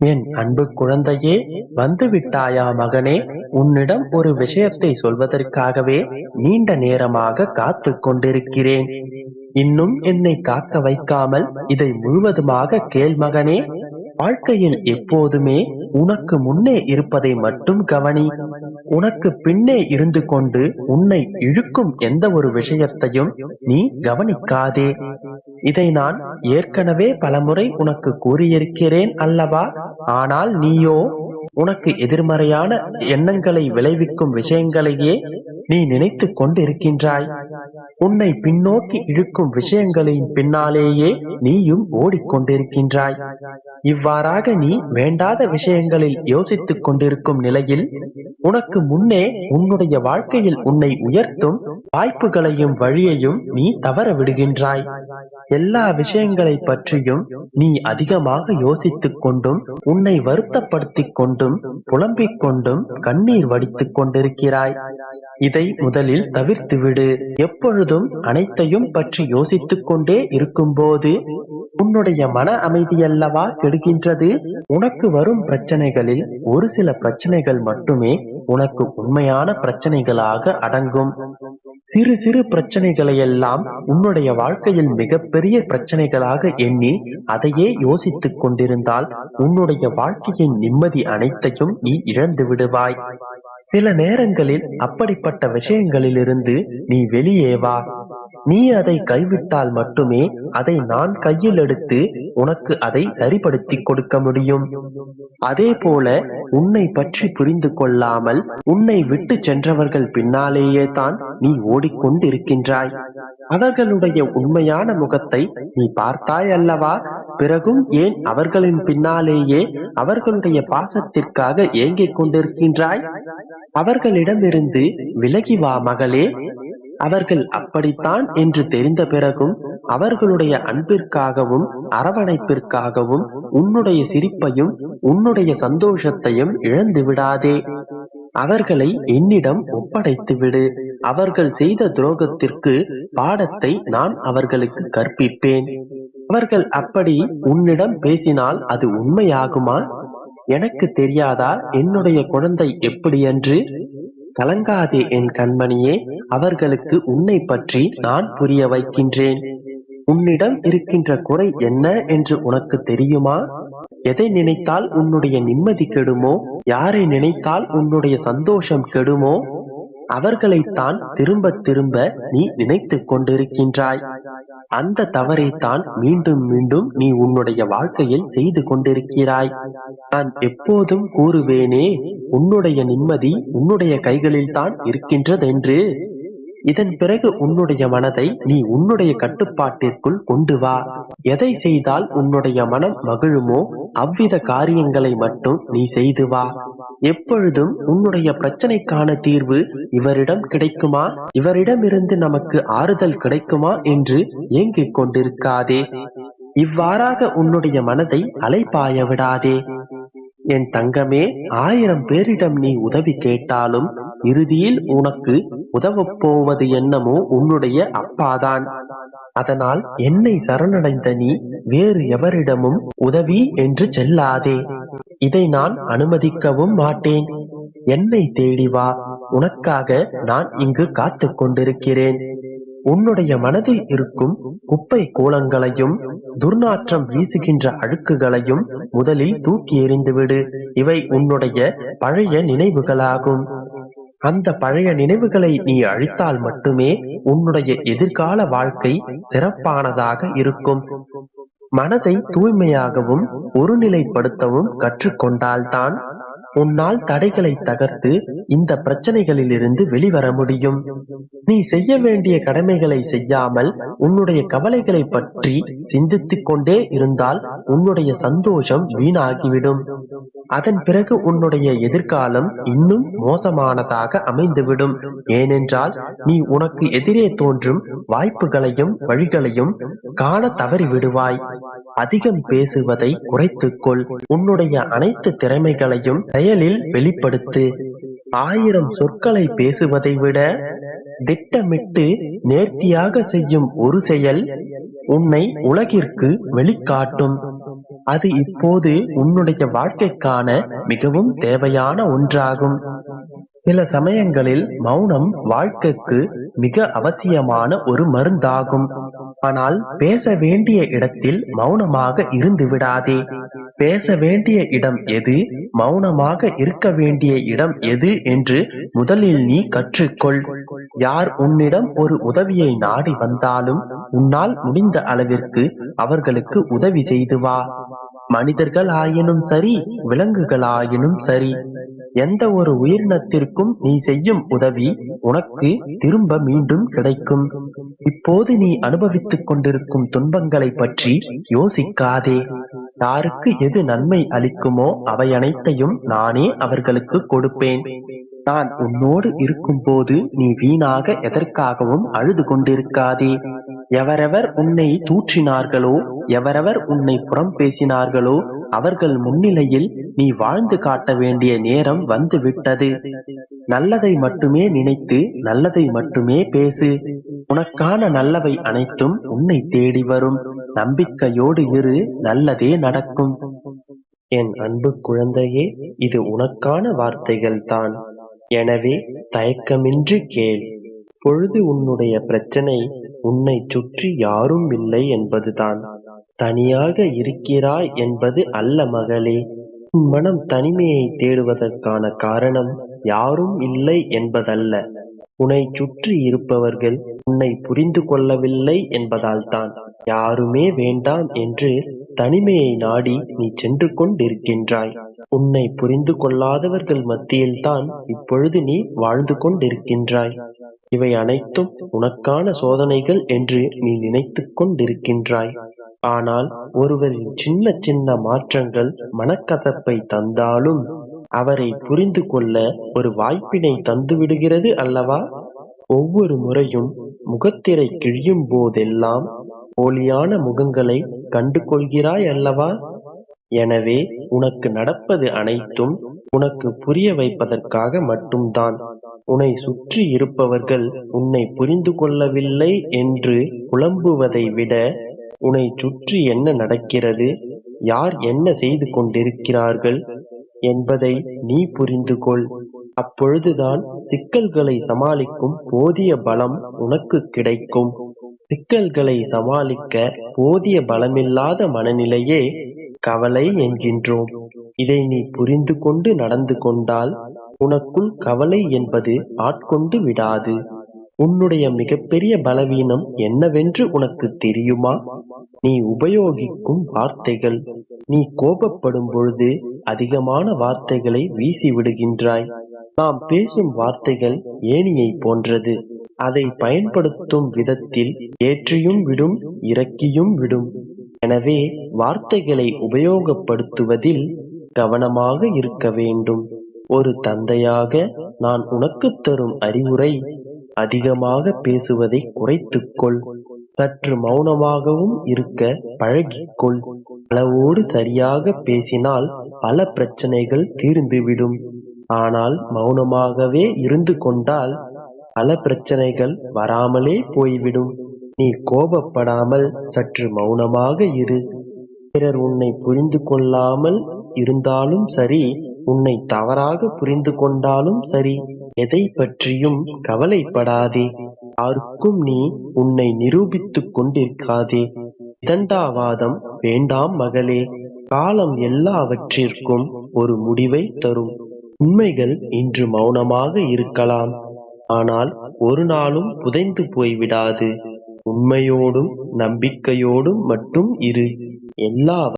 என் அன்பு குழந்தையே வந்து விட்டாயா மகனே? உன்னிடம் ஒரு விஷயத்தை சொல்வதற்காகவே நீண்ட நேரமாக காத்து கொண்டிருக்கிறேன். இன்னும் என்னை காக்க வைக்காமல் இதை முழுவதுமாக கேள் மகனே. வாழ்க்கையில் எப்போதுமே உனக்கு முன்னே இருப்பதை மட்டும் கவனி. உனக்கு பின்னே இருந்து கொண்டு உன்னை இழுக்கும் எந்த ஒரு விஷயத்தையும் நீ கவனிக்காதே. இதை நான் ஏற்கனவே பலமுறை உனக்கு கூறியிருக்கிறேன் அல்லவா? ஆனால் நீயோ உனக்கு எதிர்மறையான எண்ணங்களை விளைவிக்கும் விஷயங்களையே நீ நினைத்துக் கொண்டிருக்கின்றாய். உன்னை பின்னோக்கி இழுக்கும் விஷயங்களின் பின்னாலேயே நீயும் ஓடிக்கொண்டிருக்கின்றாய். இவ்வாறாக நீ வேண்டாத விஷயங்களில் யோசித்துக் கொண்டிருக்கும் நிலையில் உனக்கு முன்னே உன்னுடைய வாழ்க்கையில் உன்னை உயர்த்தும் வாய்ப்புகளையும் வழியையும் நீ தவற விடுகின்றாய் எல்லா விஷயங்களை பற்றியும் நீ அதிகமாக யோசித்துக் கொண்டும் உன்னை வருத்தப்படுத்திக் கொண்டும் புலம்பிக் கொண்டும் கண்ணீர் வடித்துக் கொண்டிருக்கிறாய். இதை முதலில் தவிர்த்துவிடு. எப்பொழுதும் அனைத்தையும் பற்றி யோசித்துக் கொண்டே இருக்கும்போது உன்னுடைய மன அமைதியல்லவா கெடுகின்றது? உனக்கு வரும் பிரச்சனைகளில் ஒரு சில பிரச்சனைகள் மட்டுமே உனக்கு உண்மையான பிரச்சனைகளாக அடங்கும். சிறு சிறு பிரச்சனைகளை எல்லாம் உன்னுடைய வாழ்க்கையில் மிகப்பெரிய பிரச்சனைகளாக எண்ணி அதையே யோசித்துக் கொண்டிருந்தால் உன்னுடைய வாழ்க்கையின் நிம்மதி அனைத்தையும் நீ இழந்து விடுவாய் சில நேரங்களில் அப்படிப்பட்ட விஷயங்களிலிருந்து நீ வெளியே வா. நீ அதை கைவிட்டால் மட்டுமே அதை நான் கையில் எடுத்து உனக்கு அதை சரிப்படுத்தி கொடுக்க முடியும். அதே போல உன்னை பற்றி புரிந்து கொள்ளாமல் உன்னை விட்டு சென்றவர்கள் பின்னாலேயே தான் நீ ஓடிக்கொண்டிருக்கின்றாய். அவர்களுடைய உண்மையான முகத்தை நீ பார்த்தாய் அல்லவா? பிறகும் ஏன் அவர்களின் பின்னாலேயே அவர்களுடைய பாசத்திற்காக ஏங்கிக் கொண்டிருக்கின்றாய்? அவர்களிடமிருந்து விலகி வா மகளே அவர்கள் அப்படித்தான் என்று தெரிந்த பிறகும் அவர்களுடைய அன்பிற்காகவும் அரவணைப்பிற்காகவும் உன்னுடைய சிரிப்பையும் உன்னுடைய சந்தோஷத்தையும் இழந்து விடாதே. அவர்களை என்னிடம் ஒப்படைத்து விடு. அவர்கள் செய்த துரோகத்திற்கு பாடத்தை நான் அவர்களுக்கு கற்பிப்பேன். அவர்கள் அப்படி உன்னிடம் பேசினால் அது உண்மையாகுமா? எனக்கு தெரியாதா? என்னுடைய குழந்தை எப்படி என்று கலங்காதே என் கண்மணியே அவர்களுக்கு உன்னை பற்றி நான் புரிய வைக்கின்றேன். உன்னிடம் இருக்கின்ற குறை என்ன என்று உனக்கு தெரியுமா? எதை நினைத்தால் உன்னுடைய நிம்மதி கெடுமோ? யாரை நினைத்தால் உன்னுடைய சந்தோஷம் கெடுமோ? அவர்களைத்தான் திரும்ப திரும்ப நீ நினைத்துக் கொண்டிருக்கின்றாய். அந்த தவறைத்தான் மீண்டும் மீண்டும் நீ உன்னுடைய வாழ்க்கையில் செய்து கொண்டிருக்கிறாய். நான் எப்போதும் கூறுவேனே உன்னுடைய நிம்மதி உன்னுடைய கைகளில் தான் இருக்கின்றதென்று. இதன் பிறகு உன்னுடைய மனதை நீ உன்னுடைய கட்டுப்பாட்டிற்குள் கொண்டு வா. எதை செய்தால் உன்னுடைய மனம் மகிழுமோ அவ்வித காரியங்களை மட்டும் நீ செய்து வா. எப்பொழுதும் உன்னுடைய பிரச்சனைக்கான தீர்வு இவரிடம் கிடைக்குமா? இவரிடமிருந்து நமக்கு ஆறுதல் கிடைக்குமா என்று ஏங்கிக் கொண்டிருக்காதே. இவ்வாறாக உன்னுடைய மனதை அலைப்பாய விடாதே. என் தங்கமே ஆயிரம் பேரிடம் நீ உதவி கேட்டாலும் இறுதியில் உனக்கு உதவப் போவது என்னமோ உன்னுடைய அப்பாதான். அதனால் என்னை சரணடைந்த நீ வேறு எவரிடமும் உதவி என்று செல்லாதே. இதை நான் அனுமதிக்கவும் மாட்டேன். என்னை தேடி வா. உனக்காக நான் இங்கு காத்துக் கொண்டிருக்கிறேன் உன்னுடைய மனதில் இருக்கும் குப்பை கோலங்களையும் துர்நாற்றம் வீசுகின்ற அழுக்குகளையும் முதலில் தூக்கி எறிந்துவிடு. இவை உன்னுடைய பழைய நினைவுகளாகும். அந்த பழைய நினைவுகளை நீ அழித்தால் மட்டுமே உன்னுடைய எதிர்கால வாழ்க்கை சிறப்பானதாக இருக்கும். மனதை தூய்மையாகவும் ஒருநிலைப்படுத்தவும் கற்றுக்கொண்டால்தான் உன்னால் தடைகளை தகர்த்து இந்த பிரச்சனைகளிலிருந்து வெளிவர முடியும். நீ செய்ய வேண்டிய கடமைகளை செய்யாமல் உன்னுடைய கவலைகளை பற்றி சிந்தித்துக் கொண்டே இருந்தால் உன்னுடைய சந்தோஷம் வீணாகிவிடும். அதன் பிறகு உன்னுடைய எதிர்காலம் இன்னும் மோசமானதாக அமைந்துவிடும். ஏனென்றால் நீ உனக்கு எதிரே தோன்றும் வாய்ப்புகளையும் வழிகளையும் காண தவறிவிடுவாய். அதிகம் பேசுவதை குறைத்துக்கொள். உன்னுடைய அனைத்து திறமைகளையும் செயலில் வெளிப்படுத்து. ஆயிரம் சொற்களை பேசுவதை விட திட்டமிட்டு நேர்த்தியாக செய்யும் ஒரு செயல் உன்னை உலகிற்கு வெளிக்காட்டும். அது இப்போது உன்னுடைய வாழ்க்கைக்கான மிகவும் தேவையான ஒன்றாகும். சில சமயங்களில் மௌனம் வாழ்க்கைக்கு மிக அவசியமான ஒரு மருந்தாகும். ஆனால் பேச வேண்டிய இடத்தில் மௌனமாக இருந்து விடாதே. பேச வேண்டிய இடம் எது? மௌனமாக இருக்க வேண்டிய இடம் எது? என்று முதலில் நீ கற்றுக்கொள். யார் உன்னிடம் ஒரு உதவியை நாடி வந்தாலும் உன்னால் முடிந்த அளவிற்கு அவர்களுக்கு உதவி செய்து வா. மனிதர்கள் ஆயினும் சரி விலங்குகளாயினும் சரி எந்த ஒரு உயிரினத்திற்கும் நீ செய்யும் உதவி உனக்கு திரும்ப மீண்டும் கிடைக்கும். இப்போது நீ அனுபவித்துக் கொண்டிருக்கும் துன்பங்களை பற்றி யோசிக்காதே. யாருக்கு எது நன்மை அளிக்குமோ அவை அனைத்தையும் நானே அவர்களுக்கு கொடுப்பேன். நான் உன்னோடு இருக்கும்போது நீ வீணாக எதற்காகவும் அழுது கொண்டிருக்காதே எவரெவர் உன்னை தூற்றினார்களோ எவரெவர் உன்னை புறம் பேசினார்களோ அவர்கள் முன்னிலையில் நீ வாழ்ந்து காட்ட வேண்டிய நேரம் வந்து விட்டது நல்லதை மட்டுமே நினைத்து நல்லதை மட்டுமே பேசு. உனக்கான நல்லவை அனைத்தும் உன்னை தேடி வரும். நம்பிக்கையோடு இரு நல்லதே நடக்கும். என் அன்பு குழந்தையே இது உனக்கான வார்த்தைகள் தான் எனவே தயக்கமின்றி கேள். பொழுது உன்னுடைய பிரச்சனை உன்னை சுற்றி யாரும் இல்லை என்பதுதான். தனியாக இருக்கிறாய் என்பது அல்ல மகளே. உன் மனம் தனிமையை தேடுவதற்கான காரணம் யாரும் இல்லை என்பதல்ல. உன்னை சுற்றி இருப்பவர்கள் உன்னை புரிந்து கொள்ளவில்லை என்பதால் தான் யாருமே வேண்டாம் என்று தனிமையை நாடி நீ சென்று கொண்டிருக்கின்றாய். உன்னை புரிந்து கொள்ளாதவர்கள் மத்தியில்தான் இப்பொழுது நீ வாழ்ந்து கொண்டிருக்கின்றாய். இவை அனைத்தும் உனக்கான சோதனைகள் என்று நீ நினைத்துக் கொண்டிருக்கின்றாய். ஆனால் ஒருவரின் சின்ன சின்ன மாற்றங்கள் மனக்கசப்பை தந்தாலும் அவரை புரிந்து கொள்ள ஒரு வாய்ப்பினை தந்துவிடுகிறது அல்லவா? ஒவ்வொரு முறையும் முகத்திரை கிழியும் போதெல்லாம் போலியான முகங்களை கண்டு கொள்கிறாய் அல்லவா? எனவே உனக்கு நடப்பது அனைத்தும் உனக்கு புரிய வைப்பதற்காக மட்டும்தான். உன்னை சுற்றி இருப்பவர்கள் உன்னை புரிந்து கொள்ளவில்லை என்று புலம்புவதை விட உன்னை சுற்றி என்ன நடக்கிறது? யார் என்ன செய்து கொண்டிருக்கிறார்கள்? என்பதை நீ புரிந்து கொள் அப்பொழுதுதான் சிக்கல்களை சமாளிக்கும் போதிய பலம் உனக்கு கிடைக்கும். சிக்கல்களை சமாளிக்க போதிய பலமில்லாத மனநிலையே கவலை என்கின்றோம். இதை நீ புரிந்து கொண்டு நடந்து கொண்டால் உனக்குள் கவலை என்பது ஆட்கொண்டு விடாது. உன்னுடைய மிகப்பெரிய பலவீனம் என்னவென்று உனக்கு தெரியுமா? நீ உபயோகிக்கும் வார்த்தைகள். நீ கோபப்படும் பொழுது அதிகமான வார்த்தைகளை வீசி விடுகின்றாய் நாம் பேசும் வார்த்தைகள் ஏணியை போன்றது. அதை பயன்படுத்தும் விதத்தில் ஏற்றியும் விடும் இறக்கியும் விடும். எனவே வார்த்தைகளை உபயோகப்படுத்துவதில் கவனமாக இருக்க வேண்டும். ஒரு தந்தையாக நான் உனக்கு தரும் அறிவுரை அதிகமாக பேசுவதை குறைத்துக்கொள். சற்று மௌனமாகவும் இருக்க பழகிக்கொள். அளவோடு சரியாக பேசினால் பல பிரச்சனைகள் தீர்ந்துவிடும். ஆனால் மௌனமாகவே இருந்து கொண்டால் பல பிரச்சனைகள் வராமலே போய்விடும். நீ கோபப்படாமல் சற்று மௌனமாக இரு. பிறர் உன்னை புரிந்து கொள்ளாமல் இருந்தாலும் சரி உன்னை தவறாக புரிந்து கொண்டாலும் சரி எதை பற்றியும் கவலைப்படாதே. யாருக்கும் நீ உன்னை நிரூபித்துக் கொண்டிருக்காதே. இதண்டாவாதம் வேண்டாம் மகளே. காலம் எல்லாவற்றிற்கும் ஒரு முடிவை தரும். உண்மைகள் இன்று மௌனமாக இருக்கலாம். ஆனால் ஒரு நாளும் புதைந்து போய்விடாது. உண்மையோடும் நம்பிக்கையோடும் மட்டும் இரு. எல்லா